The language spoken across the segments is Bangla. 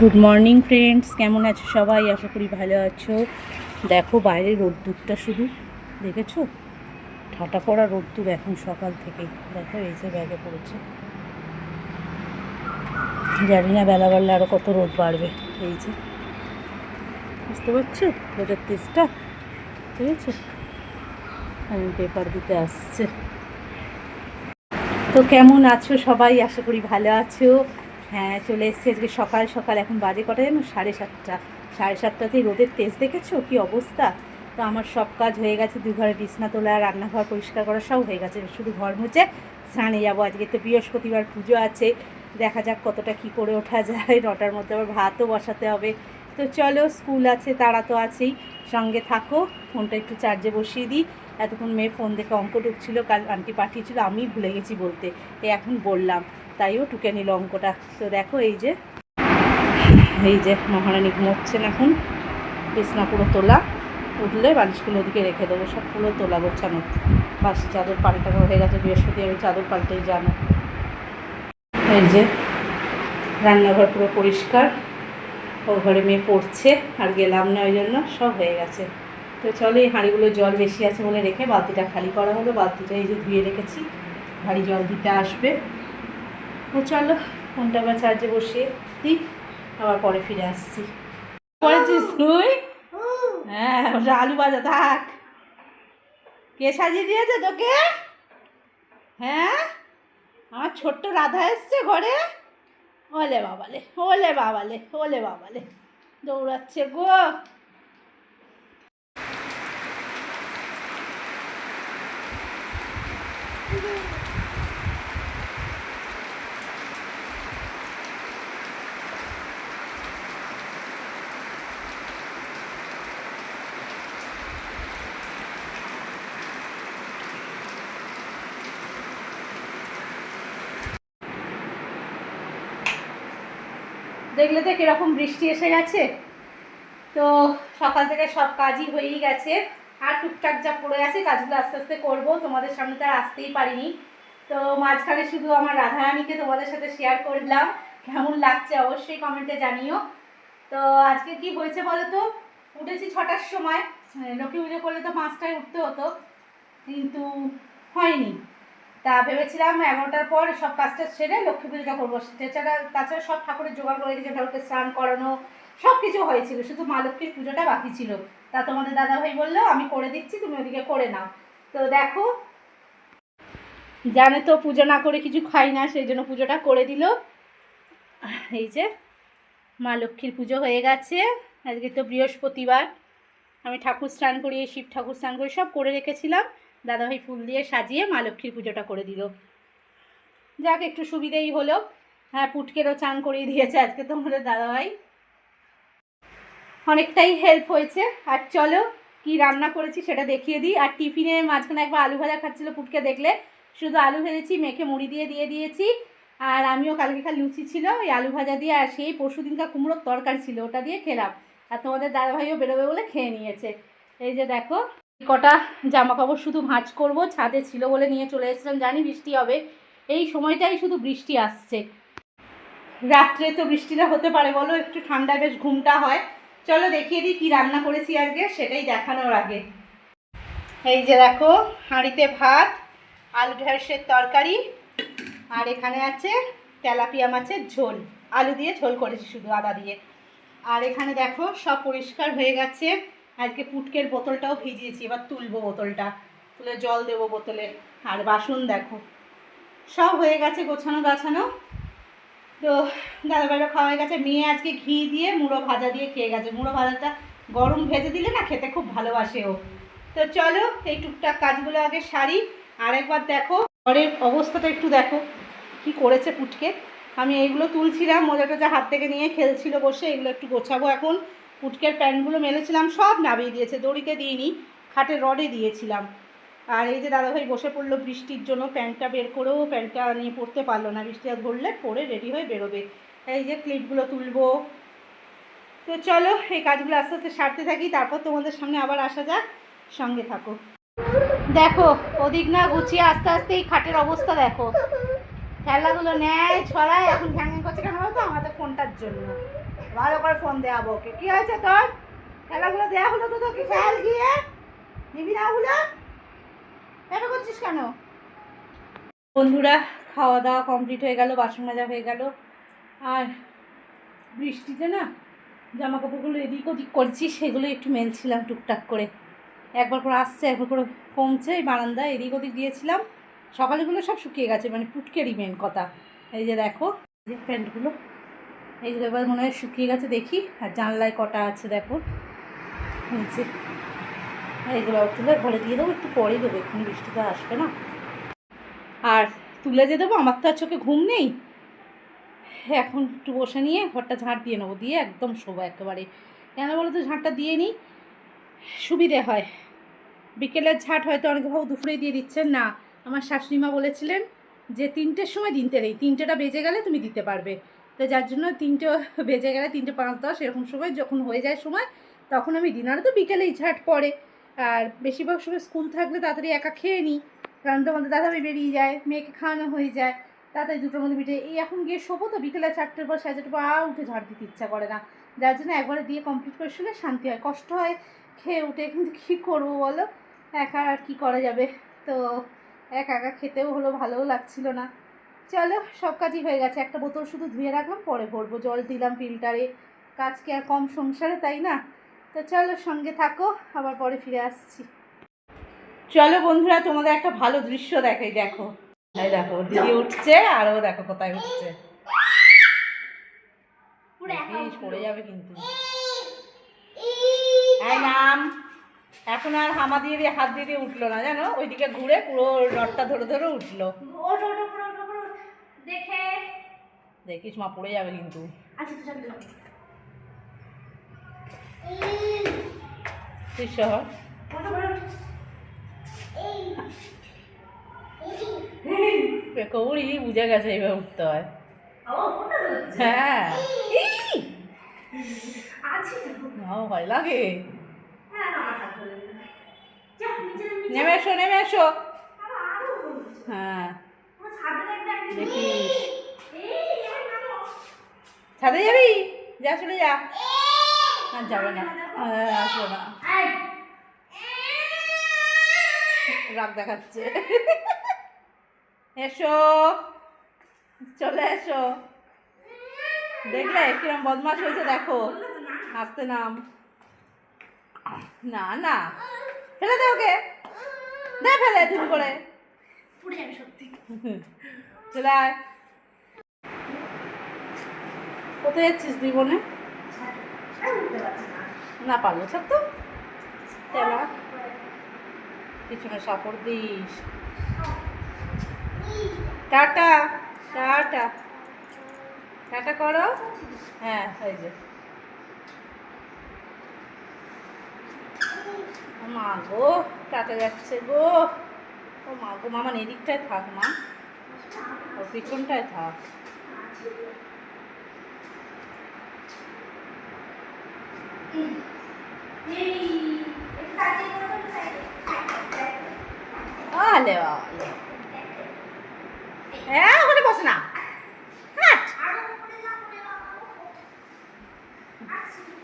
গুড মর্নিং ফ্রেন্ডস কেমন আছো সবাই? আশা করি ভালো আছো। দেখো, বাইরে রোদ্দুরটা শুধু, দেখেছ? ঠাটা পড়া রোদ্দুর এখন সকাল থেকে। দেখো, এই যে ব্যাগে পড়েছে। জানি না, বেলা বাড়লে আরও কত রোদ বাড়বে। এই যে, বুঝতে পারছ? রোদের তেজটা ঠিক আছে আমি পেপার দিতে আসছে। তো কেমন আছো সবাই? আশা করি ভালো আছো। হ্যাঁ চলে এসেছি আজকে সকাল সকাল এখন বাজে কটা জানো? সাড়ে সাতটা। সাড়ে সাতটাতেই রোদের তেজ দেখেছ? কি অবস্থা? তো আমার সব কাজ হয়ে গেছে দুই ঘরে বিছনা তোলা, রান্নাঘর পরিষ্কার করা সব হয়ে গেছে। শুধু ঘর মুছে স্নানে যাব। আজকে তো বৃহস্পতিবার পুজো আছে। দেখা যাক কতটা কি করে ওঠা যায়। নটার মধ্যে আবার ভাতও বসাতে হবে। তো চলো, স্কুল আছে, তারা তো আছেই। সঙ্গে থাকো, ফোনটা একটু চার্জে বসিয়ে দিই। এতক্ষণ মেয়ে ফোন দেখে অঙ্ক ঢুকছিল, কাল আন্টি পাঠিয়েছিল আমি ভুলে গেছি বলতে। এখন বললাম। তাইও টুকে নিল অঙ্কটা। তো দেখো এই যে এই যে মহারানী ঘুমোচ্ছেন এখন। বিছনা পুরো তোলা, উঠলে বালিশগুলো ওদিকে রেখে দেবো, সব পুরো তোলা গোছানো। পাশে চাদর পাল্টানো হয়ে গেছে, বৃহস্পতি আমি চাদর পাল্টেই জানো। এই যে, রান্নাঘর পুরো পরিষ্কার ও ঘরে মেয়ে পড়ছে, আর গেলাম না ওই জন্য, সব হয়ে গেছে। তো চলো এই হাঁড়িগুলো জল বেশি আছে বলে রেখে বালতিটা খালি করা হলো, বালতিটা এই যে ধুয়ে রেখেছি, ভারী জল দিতে আসবে। তো চলো, ফোনটা আবার চার্জে বসিয়ে দিই আবার পরে ফিরে আসছি। করেছিস তুই? হ্যাঁ ওটা আলু ভাজা, থাক। কে সাজিয়ে দিয়েছে তোকে? হ্যাঁ? আমার ছোট্ট রাধা এসছে ঘরে? ওলে বাবালে ওলে বাবালে ওলে বাবালে। দৌড়াচ্ছে গো। দেখলে তো কীরকম বৃষ্টি এসে গেছে। তো সকাল থেকে সব কাজই হয়েই গেছে। আর টুকটাক যা পড়ে আছে কাজগুলো আস্তে আস্তে করব। তোমাদের সামনে তো আর আসতেই পারিনি। তো মাঝখানে শুধু আমার রাধারানীকে তোমাদের সাথে শেয়ার করলাম। কেমন লাগছে অবশ্যই কমেন্টে জানিও। তো আজকে কি হয়েছে বলো তো উঠেছি ছটার সময়। লক্ষ্মী পুজো করলে তো পাঁচটায় উঠতে হতো। কিন্তু হয়নি। তা ভেবেছিলাম এগারোটার পর সব কাজটা সেরে লক্ষ্মী পুজোটা করব তাছাড়া তাছাড়া সব ঠাকুরের জোগাড় করে রেখেছে ঠাকুরকে স্নান করানো, সব কিছু হয়েছিল, শুধু মা লক্ষ্মীর পুজোটা বাকি ছিল। তা তোমাদের দাদাভাই বলল, আমি করে দিচ্ছি, তুমি ওদিকে করে নাও। তো দেখো, জানে তো পুজো না করে কিছু খাই না, সেই জন্য পুজোটা করে দিল। এই যে, মা লক্ষ্মীর পুজো হয়ে গেছে। আজকে তো বৃহস্পতিবার। আমি ঠাকুর স্নান করিয়ে, শিব ঠাকুর স্নান করে সব করে রেখেছিলাম। দাদাভাই ফুল দিয়ে সাজিয়ে মা লক্ষ্মীর পুজোটা করে দিল। যাক, একটু সুবিধেই হলো। হ্যাঁ পুটকেরও চান করিয়ে দিয়েছে আজকে তোমাদের দাদাভাই। অনেকটাই হেল্প হয়েছে। আর চলো, কি রান্না করেছি সেটা দেখিয়ে দিই। আর টিফিনে মাঝখানে একবার আলু ভাজা খাচ্ছিলো পুটকে দেখলে। শুধু আলু ভেজেছি, মেখে মুড়ি দিয়ে দিয়ে দিয়েছি। আর আমিও কালকে কাল লুচি ছিল, ওই আলু ভাজা দিয়ে। আর সেই পরশু দিনকার কুমড়োর তরকারি ছিল, ওটা দিয়ে খেলাম। আর তোমাদের দাদাভাইও বেরোবে বলে খেয়ে নিয়েছে। এই যে দেখো কটা জামা কাপড় শুধু ভাঁজ করব, ছাদে ছিল বলে নিয়ে চলে এসেছিলাম, জানি বৃষ্টি হবে। এই সময়টাই শুধু বৃষ্টি আসছে। রাত্রে তো বৃষ্টিটা হতে পারে বলো, একটু ঠান্ডা বেশ ঘুমটা হয়। চলো দেখিয়ে দিই কী রান্না করেছি আজকে, সেটাই দেখানোর আগে। এই যে দেখো, হাঁড়িতে ভাত, আলু ঢেঁড়সের তরকারি, আর এখানে আছে তেলাপিয়া মাছের ঝোল। আলু দিয়ে ঝোল করেছি শুধু আদা দিয়ে। আর এখানে দেখো, সব পরিষ্কার হয়ে গেছে। আজকে পুটকের বোতলটাও ভিজিয়েছি, এবার তুলবো বোতলটা। তুলে জল দেবো বোতলে। আর বাসন দেখো। সব হয়ে গেছে গোছানো গাছানো। তো দাদাবাইরা খাওয়া হয়ে গেছে। মেয়ে আজকে ঘি দিয়ে মুড়ো ভাজা দিয়ে খেয়ে গেছে। মুড়ো ভাজাটা গরম ভেজে দিলে না খেতে খুব ভালোবাসে ও। তো চলো, এই টুকটাক কাজগুলো আগে সারি। আরেকবার দেখো। ঘরের অবস্থাটা একটু দেখো। কি করেছে পুটকে আমি এইগুলো তুলছিলাম। মোজা টোজা হাত থেকে নিয়ে খেলছিল বসে। এগুলো একটু গোছাবো এখন। পুটকের প্যান্টগুলো মেলেছিলাম, সব নামিয়ে দিয়েছে। দড়িতে দিইনি খাটের রডে দিয়েছিলাম। আর এই যে দাদাভাই বসে পড়ল বৃষ্টির জন্য, প্যান্টটা বের করেও প্যান্টটা নিয়ে পড়তে পারল না। বৃষ্টিটা ধরলে পরে রেডি হয়ে বেরোবে। এই যে ক্লিপগুলো তুলবো। তো চলো, এই কাজগুলো আস্তে আস্তে সারতে থাকি, তারপর তোমাদের সামনে আবার আসা যাক। সঙ্গে থাকো। দেখো, ওদিক না গুছিয়ে আস্তে আস্তে এই খাটের অবস্থা দেখো। খেলাগুলো নেয় ছড়ায়, এখন ঘ্যাং করছে কেন বলতো? আমাদের ফোনটার জন্য। ভালো করে ফোন দেয়া ওকে। কি হয়েছে তোর? খেলাগুলো দেওয়া হলো তো তোকে? খেয়াল গিয়ে? নিবি না ওগুলো? এটা করছিস কেন? বন্ধুরা খাওয়া দাওয়া কমপ্লিট হয়ে গেল, বাসন মাজা হয়ে গেল। আর বৃষ্টিতে না জামা কাপড়গুলো এদিক ওদিক করছি, সেগুলো একটু মেলছিলাম টুকটাক করে। একবার করে আসছে, একবার করে কমছে, এই বারান্দায় এদিক ওদিক দিয়েছিলাম সকালেগুলো সব শুকিয়ে গেছে মানে পুটকেরই মেন কথা। এই যে দেখো যে প্যান্টগুলো। এইগুলো এবার মনে হয় শুকিয়ে গেছে, দেখি। আর জানলায় কটা আছে দেখো। নিচে এইগুলো তুলে ঘরে দিয়ে দেবো, একটু পরেই দেবো, এক্ষুনি বৃষ্টিতে আসবে না। আর তুলে যে দেবো, আমার তো আর চোখে ঘুম নেই। এখন একটু বসে নিয়ে ঘরটা ঝাঁট দিয়ে নেব, দিয়ে একদম শোবো একেবারে। কেন বলো তো, ঝাঁটটা দিয়ে নিই, সুবিধে হয়। বিকেলের ঝাঁট হয়তো অনেকে ভাবো দুপুরেই দিয়ে দিচ্ছেন না। আমার শাশুড়িমা বলেছিলেন যে, তিনটের সময় দিনতে নেই, তিনটেটা বেজে গেলে তুমি দিতে পারবে। তো যার জন্য তিনটে বেজে গেলে তিনটে পাঁচ দশ এরকম সময় যখন হয়ে যায় সময়, তখন আমি দিন আর তো বিকেলেই ঝাঁট পড়ে। আর বেশিরভাগ সময় স্কুল থাকলে তাড়াতাড়ি একা খেয়ে নিই। কারণ তো তোমাদের দাদাভাই বেরিয়ে যায়, মেয়েকে খাওয়ানো হয়ে যায়, তাড়াতাড়ি দুটোর মধ্যে মিটে এই এখন গিয়ে শোবো তো বিকেলে চারটের পর সাড়ে চারটের পর উঠে ঝাড় দিতে ইচ্ছা করে না। যার জন্য একবারে দিয়ে কমপ্লিট করে শুলে শান্তি হয়। কষ্ট হয় খেয়ে উঠে, কিন্তু কী করব বলো? একা আর কী করা যাবে? তো একা একা খেতেও হলো, ভালোও লাগছিল না। চলো সব কাজই হয়ে গেছে। একটা বোতল শুধু ধুয়ে রাখলাম পরে ভরবো। জল দিলাম ফিল্টারে। কাজ কি আর কম সংসারে তাই না? তো চলো সঙ্গে থাকো আবার পরে ফিরে আসছি। চলো বন্ধুরা তোমাদের একটা ভালো দৃশ্য দেখাই দেখো। এই দেখো দিদি উঠছে আর ও দেখো কোথায় উঠছে। পড়ে যাবে কিন্তু। নাম এখন আর হামা দিয়ে দিয়ে হাত দিয়ে দিয়ে উঠল না জানো? ওইদিকে ঘুরে পুরো রডটা ধরে ধরে উঠল। দেখে। দেখিস মা পড়ে যাবে কিন্তু। আচ্ছা তুই সহ কৌড়ি বুঝে গেছে এইভাবে উঠতে হয়। হ্যাঁ। ভয় লাগে। নেমে এসো নেমে এসো। হ্যাঁ। ছাদে যাবি? যা, চলে যা। আর যাবে না। আসবে না। রাগ দেখাচ্ছে। এসো। চলে এসো। দেখলে কিরম বদমাস হয়েছে, দেখো। হাসতে নাম। না না। ফেলে দে ওকে। দে ফেলে ধুম করে। চলে আয়। কোথায় যাচ্ছিস তুই বোনে? না পারল সব তো। চলো পিছনে সাপড় দিস। Tata tata. টাটা করো। হ্যাঁ এই যে। মা গো, টাটা যাচ্ছে গো। ও মা গো মামা এদিকটায় থাক মা। ওর পিছনটায় থাক। আলে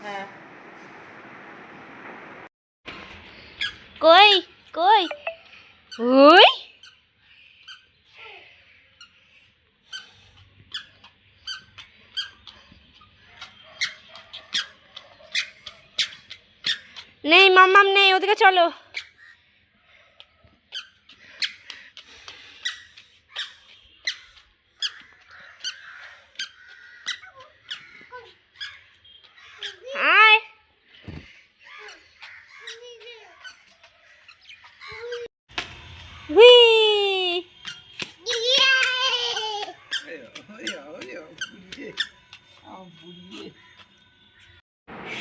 হ্যাঁ। কই কই? ওই। নেই মাম্মাম নেই ওদিকে চলো।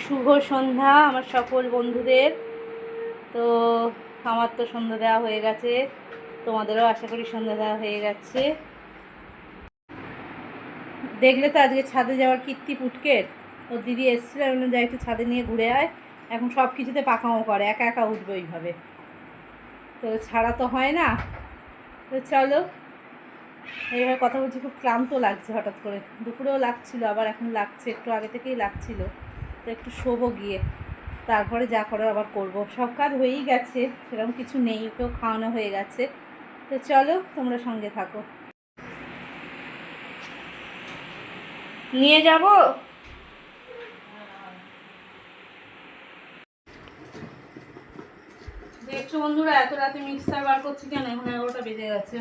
শুভ সন্ধ্যা আমার সকল বন্ধুদের। তো আমার তো সন্ধ্যা দেওয়া হয়ে গেছে। তোমাদেরও আশা করি সন্ধ্যা দেওয়া হয়ে গেছে। দেখলে তো আজকে ছাদে যাওয়ার কীর্তি পুটকের। ও দিদি এসেছিল আমি বললাম, যা একটু ছাদে নিয়ে ঘুরে আয়। এখন সব কিছুতে পাকামো করে একা একা উঠবে ওইভাবে। তো ছাড়া তো হয় না। তো চলো এইভাবে কথা বলছি, খুব ক্লান্ত লাগছে হঠাৎ করে। দুপুরেও লাগছিল, আবার এখন লাগছে, একটু আগে থেকেই লাগছিল। তো একটু শোবো গিয়ে, তারপরে যা করে আবার করব। সব কাজ হয়েই গেছে, সেরকম কিছু নেই ওকেও খাওয়ানো হয়ে গেছে। তো চলো, তোমরা সঙ্গে থাকো। নিয়ে যাব? দেখছ বন্ধুরা, এত রাতে মিক্সার বার করছি কেন? এখন এগারোটা বেজে গেছে।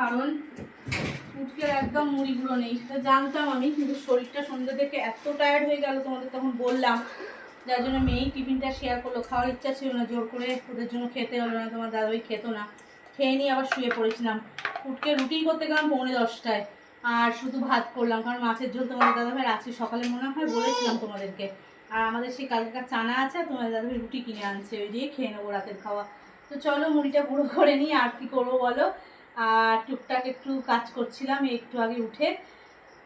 কারণ উঠকের একদম মুড়িগুলো নেই। সেটা জানতাম আমি, কিন্তু শরীরটা সন্ধ্যে থেকে এত টায়ার্ড হয়ে গেল তোমাদের তখন বললাম। যার জন্য মেয়েই টিফিনটা শেয়ার করল। খাওয়ার ইচ্ছা ছিল না, জোর করে ওদের জন্য খেতে হলো না, তোমার দাদাভাই খেতো না। খেয়ে নিয়ে আবার শুয়ে পড়েছিলাম। উঠকে রুটি করতে গেলাম পৌনে দশটায়। আর শুধু ভাত করলাম, কারণ মাছের ঝোল তোমাদের দাদাভাই রাত্রি সকালে মনে হয় বলেছিলাম তোমাদেরকে। আর আমাদের সেই কালকেকার চানা আছে, আর তোমাদের দাদাভাই রুটি কিনে আনছে। ওই দিয়ে খেয়ে নেব রাতের খাওয়া। তো চলো মুড়িটা গুঁড়ো করে নিই, আর কি করব বলো? আর টুকটাক একটু কাজ করছিলাম, একটু আগে উঠে।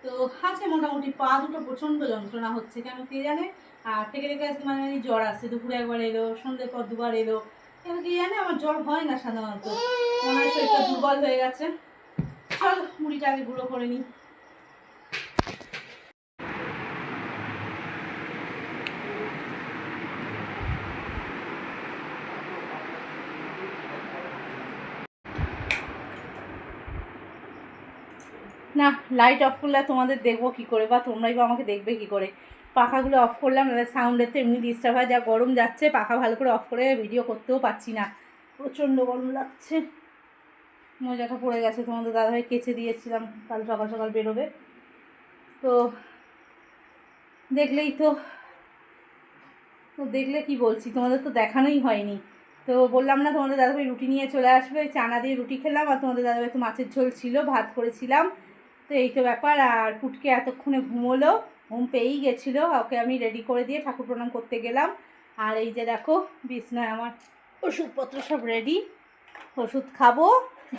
তো আছে মোটামুটি পা দুটো প্রচণ্ড যন্ত্রণা হচ্ছে, কেন কে জানে? আর থেকে থেকে আজকে মানে জ্বর আসছে, দুপুরে একবার এলো, সন্ধ্যের পর দুবার এলো। কেন কে জানে, আমার জ্বর হয় না সাধারণত। হয় শরীরটা দুর্বল হয়ে গেছে। চল, মুড়িটা আগে গুঁড়ো করে নিই। না লাইট অফ করলে তোমাদের দেখব কী করে, বা তোমরাই বা আমাকে দেখবে কী করে। পাখাগুলো অফ করলাম সাউন্ডের তো এমনি ডিস্টার্ব হয়, যা গরম যাচ্ছে, পাখা ভালো করে অফ করে ভিডিও করতেও পারছি না। প্রচণ্ড গরম লাগছে। মজাটা পড়ে গেছে, তোমাদের দাদাভাই কেচে দিয়েছিলাম, কাল সকাল সকাল বেরোবে। তো দেখলেই তো তো দেখলে কি বলছি, তোমাদের তো দেখানোই হয়নি। তো বললাম না, তোমাদের দাদাভাই রুটি নিয়ে চলে আসবে, চানা দিয়ে রুটি খেলাম, আর তোমাদের দাদাভাই তো মাছের ঝোল ছিল, ভাত করেছিলাম। তো এই তো ব্যাপার, আর পুটকে এতক্ষণে ঘুমোলো, ঘুম পেয়েই গেছিল, ওকে আমি রেডি করে দিয়ে ঠাকুর প্রণাম করতে গেলাম। আর এই যে দেখো, বিছনায় আমার ওষুধপত্র সব রেডি ওষুধ খাব,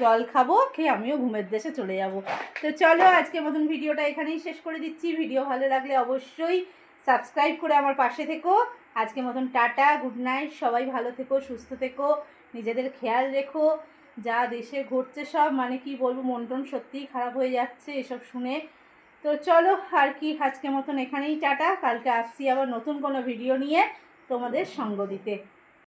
জল খাব, খেয়ে আমিও ঘুমের দেশে চলে যাব। তো চলো, আজকের মতন ভিডিওটা এখানেই শেষ করে দিচ্ছি। ভিডিও ভালো লাগলে অবশ্যই সাবস্ক্রাইব করে আমার পাশে থেকো। আজকের মতন টাটা গুড নাইট সবাই ভালো থেকো, সুস্থ থেকো, নিজেদের খেয়াল রেখো। যা দেশে ঘটছে সব মানে কি বলব মন টন সত্যিই খারাপ হয়ে যাচ্ছে এসব শুনে। তো চলো আর কি, আজকের মতন এখানেই, টাটা। কালকে আসছি আবার নতুন কোনো ভিডিও নিয়ে তোমাদের সঙ্গ দিতে।